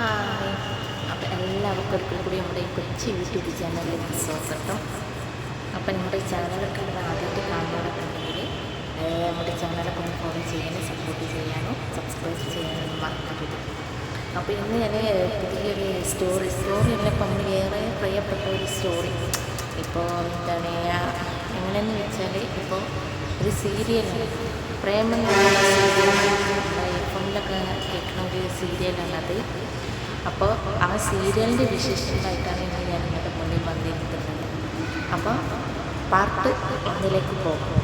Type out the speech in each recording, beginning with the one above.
അപ്പം എല്ലാവർക്കും ഒരിക്കൽ കൂടി നമ്മുടെ ഈ കൊച്ചി യൂട്യൂബ് ചാനലിലേക്ക് സ്വാഗതം. അപ്പം നമ്മുടെ ചാനലൊക്കെ ഇവിടെ ആദ്യമായിട്ട് കാണുന്നവരൊക്കെയുണ്ടെങ്കിൽ നമ്മുടെ ചാനലൊക്കെ ഒന്ന് ഫോളോ ചെയ്യാനും സപ്പോർട്ട് ചെയ്യാനും സബ്സ്ക്രൈബ് ചെയ്യാനും മറക്കരുത്. അപ്പോൾ ഇന്ന് ഞാൻ പുതിയൊരു സ്റ്റോറി സ്റ്റോറി എന്നെ നമ്മൾ ഏറെ പ്രിയപ്പെട്ട ഒരു സ്റ്റോറി ഇപ്പോൾ എന്താണ് എങ്ങനെയെന്ന് വെച്ചാൽ ഇപ്പോൾ ഒരു സീരിയൽ സീരിയലാണ് പ്രേമം ഫോണിലൊക്കെ കേൾക്കുന്ന ഒരു സീരിയലാണത് അപ്പോൾ ആ സീരിയലിന്റെ വിശേഷങ്ങളായിട്ടാണ് ഇന്ന് ഞാൻ നിങ്ങളുടെ മുന്നിൽ വന്നിരിക്കുന്നത്. അപ്പോൾ പാർട്ട് ഒന്നിലേക്ക് പോകും.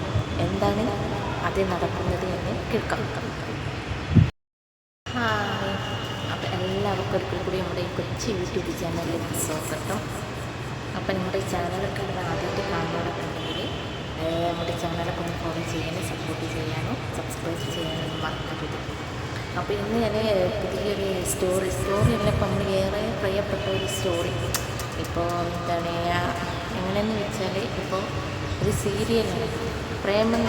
എന്താണ് അത് നടക്കുന്നത് എന്ന് കേൾക്കാം. ഹായ്. അപ്പം എല്ലാവർക്കും ഒരിക്കൽ കൂടി നമ്മുടെ ഈ കൊച്ചി യൂട്യൂബ് ചാനലിലേക്ക് സ്വാഗതം. അപ്പം നമ്മുടെ ചാനലൊക്കെ ആദ്യമായിട്ട് കാണുന്നവരൊക്കെ നമ്മുടെ ചാനലൊക്കെ ഒന്ന് ഫോളോ ചെയ്യാനും സപ്പോർട്ട് ചെയ്യാനും സബ്സ്ക്രൈബ് ചെയ്യാനും മറക്കരുത്. അപ്പോൾ ഇന്ന് ഞാൻ പുതിയൊരു സ്റ്റോറി സ്റ്റോറി എന്നെ ഇപ്പം ഏറെ പ്രിയപ്പെട്ട ഒരു സ്റ്റോറി. ഇപ്പോൾ എന്താണ് എങ്ങനെയെന്ന് വെച്ചാൽ ഇപ്പോൾ ഒരു സീരിയലാണ്. പ്രേമം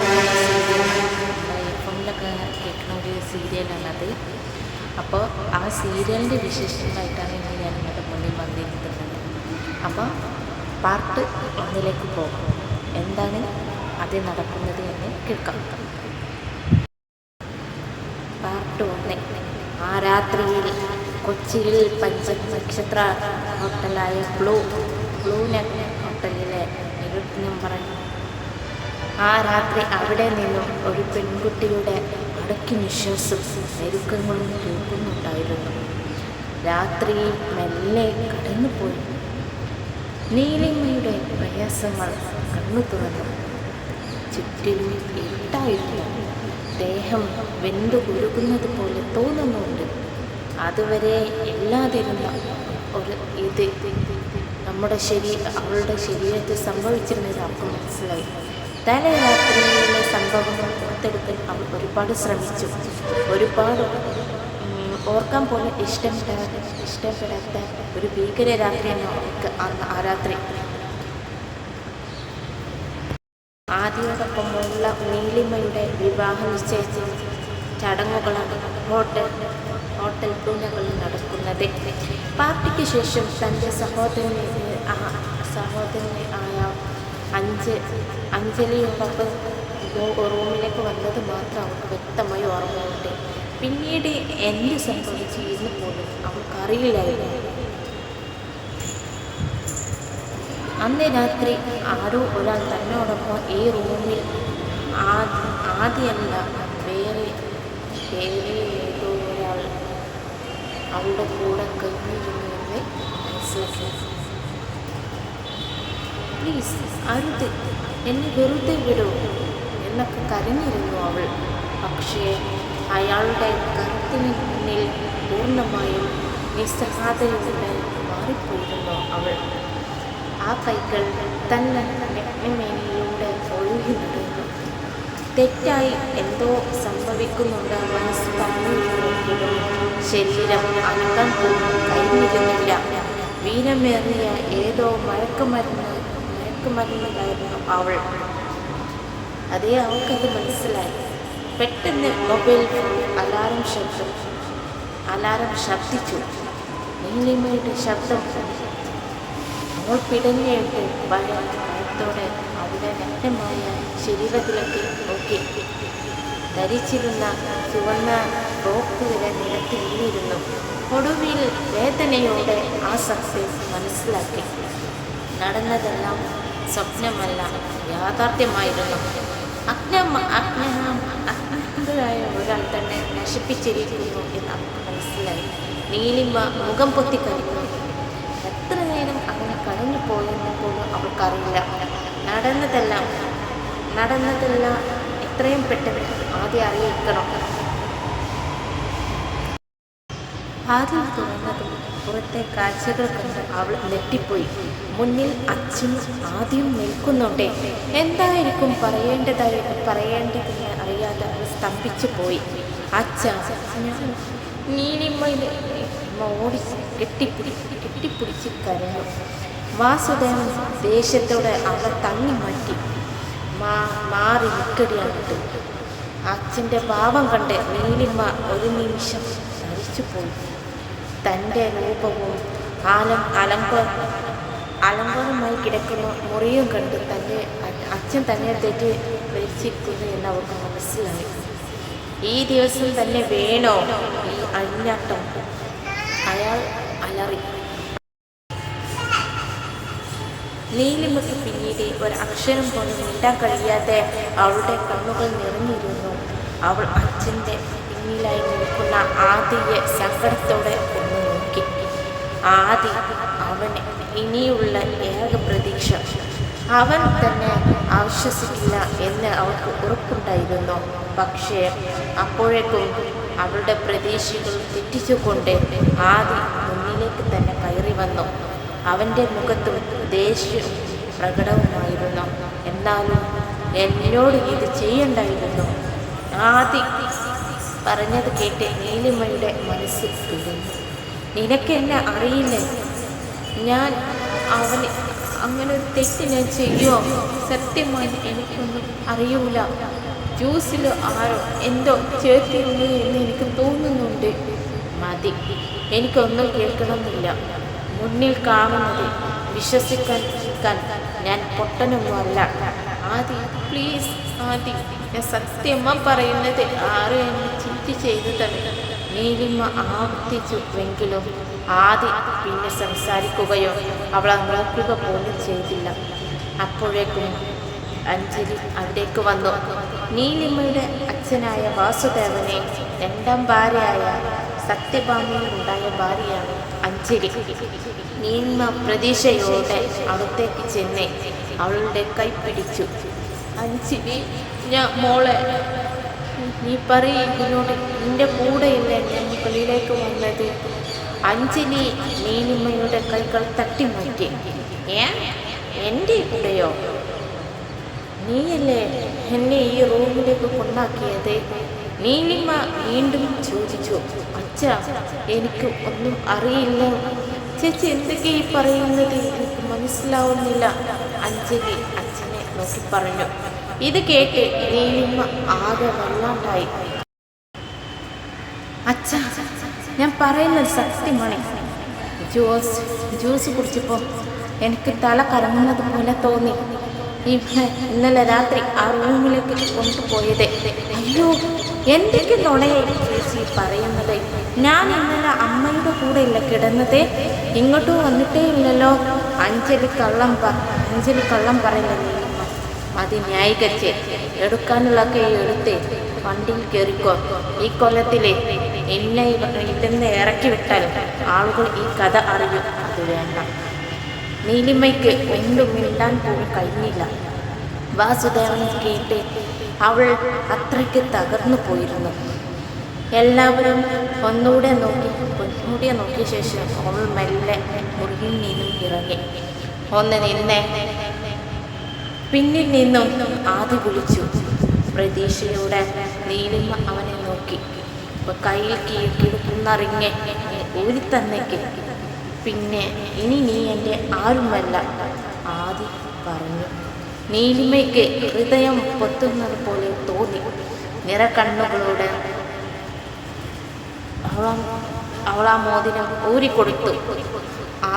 ഫോണിലൊക്കെ കേൾക്കുന്ന ഒരു സീരിയലാണത് അപ്പോൾ ആ സീരിയലിന്റെ വിശേഷങ്ങളായിട്ടാണ് ഇന്ന് ഞാൻ നിങ്ങളുടെ മുന്നിൽ വന്നിരിക്കുന്നത്. അപ്പോൾ പാർട്ട് ഒന്നിലേക്ക് പോകും. എന്താണ് അത് നടക്കുന്നത് എന്ന് കേൾക്കാം പാർട്ട് ഒന്ന് ആ രാത്രിയിൽ കൊച്ചിയിൽ പഞ്ച നക്ഷത്ര ഹോട്ടലായ ബ്ലൂ ബ്ലൂ നെറ്റ് ഹോട്ടലിലെ എഴുത്തിനും പറഞ്ഞു ആ രാത്രി അവിടെ നിന്നും ഒരു പെൺകുട്ടിയുടെ അടക്കി നിശ്വാസം ഞെരുക്കങ്ങളും കേൾക്കുന്നുണ്ടായിരുന്നു. രാത്രിയിൽ മെല്ലെ കടന്നുപോയി. നീലിമയുടെ പ്രയാസങ്ങൾ കണ്ണു തുറന്നു. ചുറ്റിലും ഇരുട്ടായിരുന്നു ദേഹം വെന്തു കുരുകുന്നത് പോലെ തോന്നുന്നുണ്ട്. അതുവരെ ഇല്ലാതിരുന്ന ഒരു ഇത് നമ്മുടെ ശരീ അവളുടെ ശരീരത്തിൽ സംഭവിച്ചിരുന്നത് അവർക്ക് മനസ്സിലായി. തലേ സംഭവങ്ങൾ പുറത്തെടുക്കാൻ അവൾ ഒരുപാട് ശ്രമിച്ചു. ഒരുപാട് ഓർക്കാൻ പോലും ഇഷ്ടപ്പെടാതെ ഇഷ്ടപ്പെടാത്ത ഒരു ഭീകര രാത്രിയാണ് അവൾക്ക് അന്ന് ആ രാത്രി. ആദ്യോടൊപ്പമുള്ള നീലിമയുടെ വിവാഹ നിശ്ചയിച്ച ചടങ്ങുകളാണ് ഹോട്ടൽ ഹോട്ടൽ പൂനകളിൽ നടക്കുന്നത്. പാർട്ടിക്ക് ശേഷം തന്റെ സഹോദരനെ സഹോദരനെ ആയ അഞ്ച് അഞ്ജലിയോടൊപ്പം റൂമിലേക്ക് വന്നത് മാത്രം അവൾക്ക് വ്യക്തമായി ഓർമ്മയുണ്ട് പിന്നീട് എന്ത് സംഭവിച്ചു എന്ന് പോലും അവൾക്കറിയില്ലായിരുന്നു അന്ന് രാത്രി ആരോ ഒരാൾ തന്നോടൊപ്പം ഈ റൂമിൽ ആദ്യ ആദ്യമല്ല വേറെ ഏതോ ഒരാൾ അവളുടെ കൂടെ കഴിഞ്ഞിരുന്നുവെന്ന് മനസ്സിലാക്കി പ്ലീസ് അരുത് എന്നെ വെറുതെ വിടൂ എന്നൊക്കെ കരഞ്ഞിരുന്നു അവൾ പക്ഷേ അയാളുടെ കരുത്തിന് മുന്നിൽ പൂർണമായും നിസ്സഹായതയോടെ മാറിപ്പോയിരുന്നു അവൾ ആ കൈകൾ തന്നെ രത്നമേനിയിലൂടെ ഒഴുകി നടന്നു തെറ്റായി എന്തോ സംഭവിക്കുന്നുണ്ട് മനസ്സ് പറഞ്ഞിരുന്നെങ്കിലും ശരീരം അനക്കാൻ പോലും കഴിഞ്ഞിരുന്നില്ല. വീരമേറിയ ഏതോ മയക്കുമരുന്ന് മയക്കുമരുന്നുണ്ടായിരുന്നു അവൾ. അതേ അവൾക്കത് മനസ്സിലായി. പെട്ടെന്ന് മൊബൈൽ ഫോൺ അലാറം ശബ്ദം അലാറം ശബ്ദിച്ചു. നീലിമയുടെ ശബ്ദം. അവൾ പിടഞ്ഞെഴുത്ത് ഭയത്തോടെ അവിടെ രക്തമായ ശരീരത്തിലേക്ക് നോക്കി. ധരിച്ചിരുന്ന ചുവന്ന റോക്ക് വരെ നിരത്തി വീണിരുന്നു ഒടുവിൽ വേദനയോടെ ആ സക്സസ് മനസ്സിലാക്കി. നടന്നതെല്ലാം സ്വപ്നമല്ല യാഥാർത്ഥ്യമായിരുന്നു. അജ്ഞാന അജ്ഞാതരായ ഒരാൾ തന്നെ നശിപ്പിച്ചിരിക്കുന്നു എന്ന് മനസ്സിലായി. നീലിമ മുഖം പൊത്തി കരിഞ്ഞു. എത്ര നേരം അങ്ങനെ കടന്നു പോയെന്ന് അവൾക്കറിയില്ല നടന്നതെല്ലാം നടന്നതെല്ലാം എത്രയും പെട്ടെന്ന് ആദ്യം അറിയിക്കണം. ആദ്യം തുറന്നതും പുറത്തെ കാഴ്ചകൾ കണ്ട് അവൾ നെട്ടിപ്പോയി മുന്നിൽ അച്ഛൻ ആദ്യം നിൽക്കുന്നുണ്ടേ. എന്തായിരിക്കും പറയേണ്ടതായി പറയേണ്ടതെന്ന് അറിയാതെ അവൾ സ്തംഭിച്ചു പോയി. അച്ഛ ഞാൻ നീലിമ്മയിലെ ഓടി കെട്ടിപ്പിടി കെട്ടിപ്പിടിച്ച് കരഞ്ഞു വാസുദേവൻ ദേഷ്യത്തോടെ അവളെ തള്ളി മാറ്റി. മാ മാറി നിൽക്കടിയാണിട്ട് അച്ഛന്റെ പാവം കണ്ട് നീലിമ്മ ഒരു നിമിഷം ധരിച്ചു പോയി. തന്റെ രൂപവും ആലം അലങ്ക അലങ്കോലമായി കിടക്കുന്ന മുറിയും കണ്ട് തന്റെ അച്ഛൻ തന്നെ തെറ്റി ധരിച്ചിരിക്കുന്നു എന്ന് അവർക്ക് മനസ്സിലായി. ഈ ദിവസം തന്നെ വേണോ ഈ അഴിഞ്ഞാട്ടം? അയാൾ അലറി. നീലിമയ്ക്ക് പിന്നീട് ഒരു അക്ഷരം പോലും മിണ്ടാൻ കഴിയാതെ അവളുടെ കണ്ണുകൾ നിറഞ്ഞിരുന്നു. അവൾ അച്ഛന്റെ പിന്നിലായി നിൽക്കുന്ന ആദിയെ സങ്കടത്തോടെ ഒന്ന് നോക്കി. ആദി അവന് ഇനിയുള്ള ഏക പ്രതീക്ഷ. അവൻ തന്നെ ആശ്വസിക്കില്ല എന്ന് അവൾക്ക് ഉറപ്പുണ്ടായിരുന്നു. പക്ഷേ അപ്പോഴേക്കും അവളുടെ പ്രതീക്ഷകൾ തെറ്റിച്ചുകൊണ്ട് ആദി മുന്നിലേക്ക് തന്നെ കയറി വന്നു. അവന്റെ മുഖത്തും ദേഷ്യം പ്രകടവുമായിരുന്നു. എന്നാലും എന്നോട് ഇത് ചെയ്യണ്ടായിരുന്നു. ആദി പറഞ്ഞത് കേട്ട് നീലിമയുടെ മനസ്സ് പിടിഞ്ഞു നിനക്ക് എന്നെ അറിയില്ലേ? ഞാൻ അവന് അങ്ങനെ ഒരു തെറ്റ് ഞാൻ ചെയ്യുമോ സത്യമായി എനിക്കൊന്നും അറിയൂല. ജ്യൂസിലോ ആരോ എന്തോ ചേർത്തിരുന്നു എന്ന് എനിക്ക് തോന്നുന്നുണ്ട്. മതി. എനിക്കൊന്നും കേൾക്കണമെന്നില്ല. മുന്നിൽ കാണുന്നത് വിശ്വസിക്കാൻ ക്കാൻ ഞാൻ പൊട്ടനൊന്നുമല്ല. ആദി പ്ലീസ് ആദി ഞാൻ സത്യമ്മ പറയുന്നത് ആരും എന്നെ ചിന്തി തന്നെ നീലിമ ആവർത്തിച്ചുവെങ്കിലും ആദി പിന്നെ സംസാരിക്കുകയോ അവളെ നോക്കുക പോലും ചെയ്തില്ല. അപ്പോഴേക്കും അഞ്ജലി അവിടേക്ക് വന്നു. നീലിമയുടെ അച്ഛനായ വാസുദേവനെ രണ്ടാം ഭാര്യയായ സത്യഭാമിയിലുണ്ടായ ഭാര്യയാണ്. അഞ്ജലി നീന്മ പ്രതീക്ഷയോടെ അടുത്തേക്ക് ചെന്ന്. അവളുടെ കൈ പിടിച്ചു. അഞ്ചിരി ഞാൻ മോളെ നീ പറയും ഇതിനോട് നിന്റെ ഇല്ല ഞാൻ മുകളിലേക്ക് വന്നത്. അഞ്ജലി നീലിമയുടെ കൈകൾ തട്ടിമാറ്റി ഏ? എന്റെ കൂടെയോ? നീയല്ലേ എന്നെ ഈ റൂമിലേക്ക് കൊണ്ടാക്കിയത്? നീലിമ വീണ്ടും ചോദിച്ചു അച്ഛ എനിക്ക് ഒന്നും അറിയില്ല. ചേച്ചി എന്തൊക്കെ ഈ പറയുന്നത് എനിക്ക് മനസ്സിലാവുന്നില്ല. അഞ്ജലി അച്ഛനെ നോക്കി പറഞ്ഞു. ഇത് കേട്ട് നീലിമ ആകെ വല്ലാണ്ടായി. അച്ഛ ഞാൻ പറയുന്നത് സത്യമാണ്. ജ്യൂസ് ജ്യൂസ് കുടിച്ചപ്പോൾ എനിക്ക് തല കറങ്ങുന്നത് പോലെ തോന്നി. ഇന്നലെ രാത്രി ആ റൂമിലേക്ക് കൊണ്ടുപോയത്. അയ്യോ എന്തൊക്കെ നുണയായി ചേച്ചി പറയുന്നത്? ഞാൻ ഇന്നലെ അമ്മയുടെ കൂടെ ഇല്ല കിടന്നത്? ഇങ്ങോട്ട് വന്നിട്ടേ ഇല്ലല്ലോ. അഞ്ജലി കള്ളം അഞ്ജലി കള്ളം പറയുന്നത് അത് ന്യായീകരിച്ച് എടുക്കാനുള്ളൊക്കെ എടുത്ത് വണ്ടിയിൽ കയറിക്കോ ഈ കൊല്ലത്തിലെ എന്നെ ഇതെന്ന് ഇറക്കി വിട്ടാൽ ആളുകൾ ഈ കഥ അറിയും. അത് വേണ്ട. നീലിമയ്ക്ക് ഒന്നും മിണ്ടാൻ പോലും കഴിഞ്ഞില്ല. വാസുദേവൻ കേട്ട് അവൾ അത്രയ്ക്ക് തകർന്നു പോയിരുന്നു. എല്ലാവരും ഒന്നുകൂടെ നോക്കി ഒന്നുകൂടെ നോക്കിയ ശേഷം അവൾ മെല്ലെ മുറിയിൽ നിന്നും ഇറങ്ങി. ഒന്ന് നിന്നെ. പിന്നിൽ നിന്നും ആദ്യ വിളിച്ചു. പ്രതീക്ഷയോടെ നീലിമ അവനെ നോക്കി. കയ്യിൽ കീഴ്ക്കിടുന്നറിഞ്ഞ് ഊരി തന്നേക്ക് പിന്നെ ഇനി നീ എന്റെ ആരുമല്ല ആദ്യം പറഞ്ഞു. നീലിമയ്ക്ക് ഹൃദയം പൊത്തുന്നത് പോലെ തോന്നി. നിറക്കണ്ണുകളോട് അവൾ അവൾ ആ മോതിരം ഊരിക്കൊടുത്തു.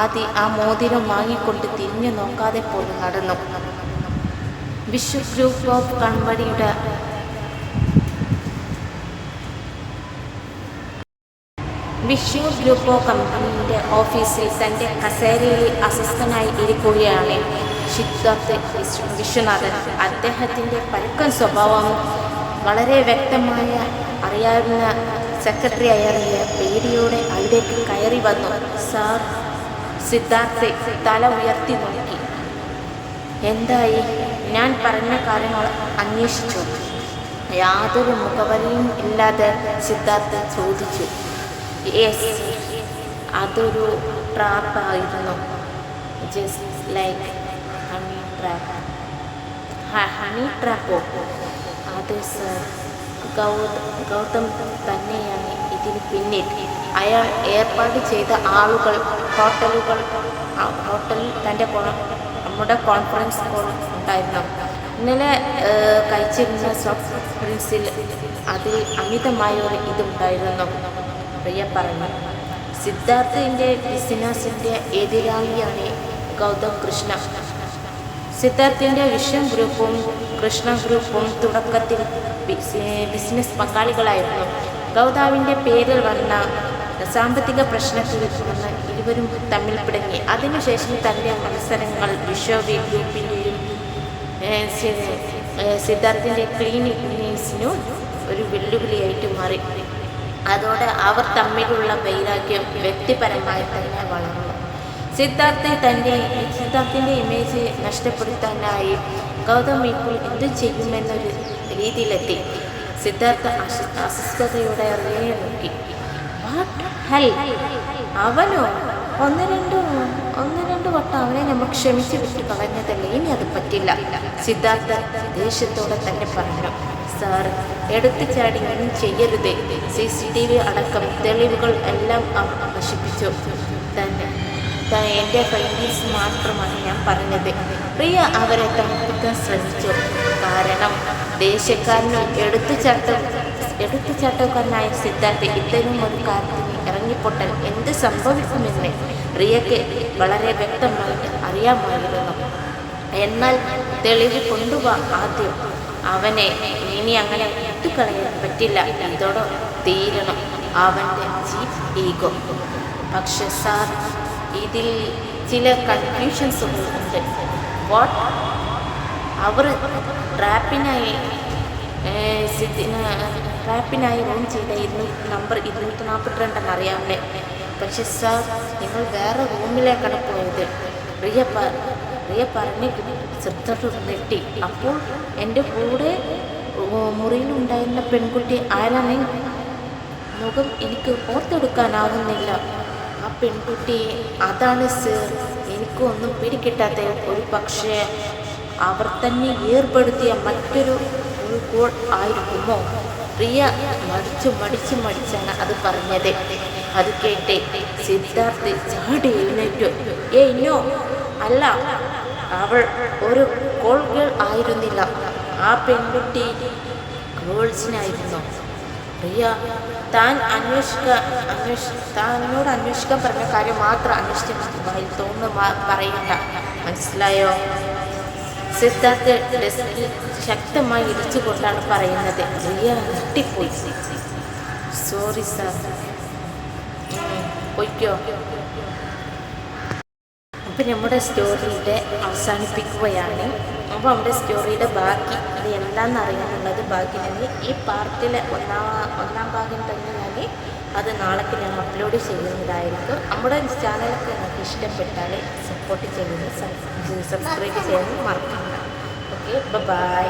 ആദി ആ മോതിരം വാങ്ങിക്കൊണ്ട് തിരിഞ്ഞു നോക്കാതെ പോലും നടന്നു. വിശ്വ ഗ്രൂപ്പ് ഓഫ് കൺവടിയുടെ വിഷു ഗ്രൂപ്പ് ഓഫ് കമ്പനിയുടെ ഓഫീസിൽ തന്റെ കസേരയിൽ അസ്വസ്ഥനായി ഇരിക്കുകയാണ്. വിശ്വ- വിശ്വനാഥൻ അദ്ദേഹത്തിന്റെ പരുക്കൻ സ്വഭാവം വളരെ വ്യക്തമായ അറിയാവുന്ന സെക്രട്ടറി അയറിയ പേടിയോടെ അവിടേക്ക് കയറി വന്നു. സാർ സിദ്ധാർത്ഥ് തല ഉയർത്തി നോക്കി. എന്തായി? ഞാൻ പറഞ്ഞ കാര്യങ്ങൾ അന്വേഷിച്ചു. യാതൊരു മുഖവരിയും ഇല്ലാതെ സിദ്ധാർത്ഥ ചോദിച്ചു. യെസ് അതൊരു ട്രാപ്പായിരുന്നു ജസ്റ്റ് ലൈക്ക് ട്രാപ്പ് ഹണി ട്രാപ്പോ അതെ സർ ഗൗതം തന്നെയാണ് ഇതിന് പിന്നിൽ അയാൾ ഏർപ്പാട് ചെയ്ത ആളുകൾ ഹോട്ടലുകൾ ഹോട്ടലിൽ തന്റെ നമ്മുടെ കോൺഫറൻസ് കോൾ ഉണ്ടായിരുന്നു ഇന്നലെ കഴിച്ചിരുന്ന സോഫ്റ്റ് ഡ്രിങ്ക്സിൽ അതിൽ അമിതമായ ഒരു ഇതുണ്ടായിരുന്നു പ്രിയ പറഞ്ഞു സിദ്ധാർത്ഥിന്റെ ബിസിനസിന്റെ എതിരാളിയാണ് ഗൗതം കൃഷ്ണ സിദ്ധാർത്ഥിന്റെ വിഷൻ ഗ്രൂപ്പും കൃഷ്ണ ഗ്രൂപ്പും തുടക്കത്തിൽ ബിസിനസ് പങ്കാളികളായിരുന്നു. ഗൗതാവിന്റെ പേരിൽ വന്ന സാമ്പത്തിക പ്രശ്നത്തിൽ നിന്ന് ഇരുവരും തമ്മിൽ പിടങ്ങി. അതിനുശേഷം തന്റെ മത്സരങ്ങൾ വിശ്വവി ഗ്രൂപ്പിന്റെയും സിദ്ധാർത്ഥിന്റെ ക്ലീനിക്സിനും ഒരു വെല്ലുവിളിയായിട്ട് മാറി. അതോടെ അവർ തമ്മിലുള്ള വൈരാഗ്യം വ്യക്തിപരമായി തന്നെ വളർന്നു. സിദ്ധാർത്ഥ തന്റെ സിദ്ധാർത്ഥിന്റെ ഇമേജ് നഷ്ടപ്പെടുത്താനായി ഗൗതം ഇപ്പോൾ എന്തു ചെയ്യുമെന്നൊരു രീതിയിലെത്തി. സിദ്ധാർത്ഥ അസ്വസ്ഥതയുടെ അറിയെ നോക്കി. അവനോ? ഒന്ന് രണ്ട് ഒന്ന് രണ്ട് വട്ടം അവനെ നമ്മൾ ക്ഷമിച്ചു വിട്ട് കളഞ്ഞതല്ലേ? ഇനി അത് പറ്റില്ല. സിദ്ധാർത്ഥ ദേഷ്യത്തോടെ തന്നെ പറഞ്ഞു. സാർ എടുത്തു ചാടി ഒന്നും ചെയ്യരുത്. സി സി ടി വി അടക്കം തെളിവുകൾ എല്ലാം അവർ നശിപ്പിച്ചു. തന്നെ എന്റെ ഫ്രണ്ട്സ് മാത്രമാണ് ഞാൻ പറഞ്ഞത് പ്രിയ അവരെ തണുപ്പിക്കാൻ ശ്രമിച്ചു കാരണം ദേശക്കാരനും എടുത്തുചാട്ടം എടുത്തുചാട്ടക്കാരനായ സിദ്ധാർത്ഥ ഇത്തരം ഒരു കാര്യത്തിന് ഇറങ്ങിപ്പൊട്ടൽ എന്ത് സംഭവിക്കുമെന്ന് റിയയ്ക്ക് വളരെ വ്യക്തമായിട്ട് അറിയാമായിരുന്നു എന്നാൽ തെളിവ് കൊണ്ടുപോവാ ആദ്യം അവനെ ഇനി അങ്ങനെ വിട്ടുകളയാൻ പറ്റില്ല ഇതോടെ തീരണം അവന്റെ ചീഫ് ഈഗോ പക്ഷെ സാർ ഇതിൽ ചില കൺഫ്യൂഷൻസ് ഉണ്ട്. വാട്ട് അവർ ട്രാപ്പിനായി ട്രാപ്പിനായി റൂം ചെയ്ത ഇരുന്നൂറ്റി നമ്പർ ഇരുന്നൂറ്റി നാൽപ്പത്തിരണ്ടെന്ന് അറിയാമല്ലേ പക്ഷെ സാർ നിങ്ങൾ വേറെ റൂമിലേക്കാണ് പോയത്. റിയ റിയ പറഞ്ഞ് ശ്രദ്ധ നെട്ടി അപ്പോൾ എന്റെ കൂടെ മുറിയിലുണ്ടായിരുന്ന പെൺകുട്ടി ആരാണ്? മുഖം എനിക്ക് ഓർത്തെടുക്കാനാവുന്നില്ല. ആ പെൺകുട്ടി അതാണ് സർ എനിക്കൊന്നും പിടികിട്ടാത്ത ഒരു പക്ഷേ അവർ തന്നെ ഏർപ്പെടുത്തിയ മറ്റൊരു ഉൾക്കോൾ ആയിരിക്കുമോ? പ്രിയ മടിച്ചു മടിച്ചു മടിച്ചാണ് അത് പറഞ്ഞത്. അത് കേട്ട് സിദ്ധാർത്ഥ് ചാടി എഴുന്നേറ്റു. ഏ ഇന്നോ അല്ല അവൾ ഒരു കോൾ ഗേൾ ആയിരുന്നില്ല. ആ പെൺകുട്ടി ഗേൾസിനായിരുന്നു പ്രിയ താൻ അന്വേഷിക്ക അന്വേഷ താനോട് അന്വേഷിക്കാൻ പറഞ്ഞ കാര്യം മാത്രം അന്വേഷിച്ചാൽ മതി വായിൽ തോന്നുന്നു പറയില്ല മനസ്സിലായോ? സിദ്ധാർത്ഥ് ഡെസ്കിൽ ശക്തമായി ഇരിച്ചുകൊണ്ടാണ് പറയുന്നത്. പ്രിയ ഞെട്ടിപ്പോയി. സോറി സാർ പൊയ്ക്കോ. അപ്പം നമ്മുടെ സ്റ്റോറിയുടെ അവസാനിപ്പിക്കുകയാണ്. അപ്പോൾ നമ്മുടെ സ്റ്റോറിയുടെ ബാക്കി അത് എന്താണെന്ന് അറിയാനുള്ളത് ബാക്കി ഞാൻ ഈ പാർട്ടിലെ ഒന്നാം ഒന്നാം ഭാഗം തന്നെ ഞാൻ അത് നാളേക്ക് ഞാൻ അപ്ലോഡ് ചെയ്യുന്നതായിരിക്കും. നമ്മുടെ ചാനലൊക്കെ നിങ്ങൾക്ക് ഇഷ്ടപ്പെട്ടാൽ സപ്പോർട്ട് ചെയ്യുന്നത് സബ്സ്ക്രൈബ് ചെയ്യാൻ മറക്കണ്ട. Okay bye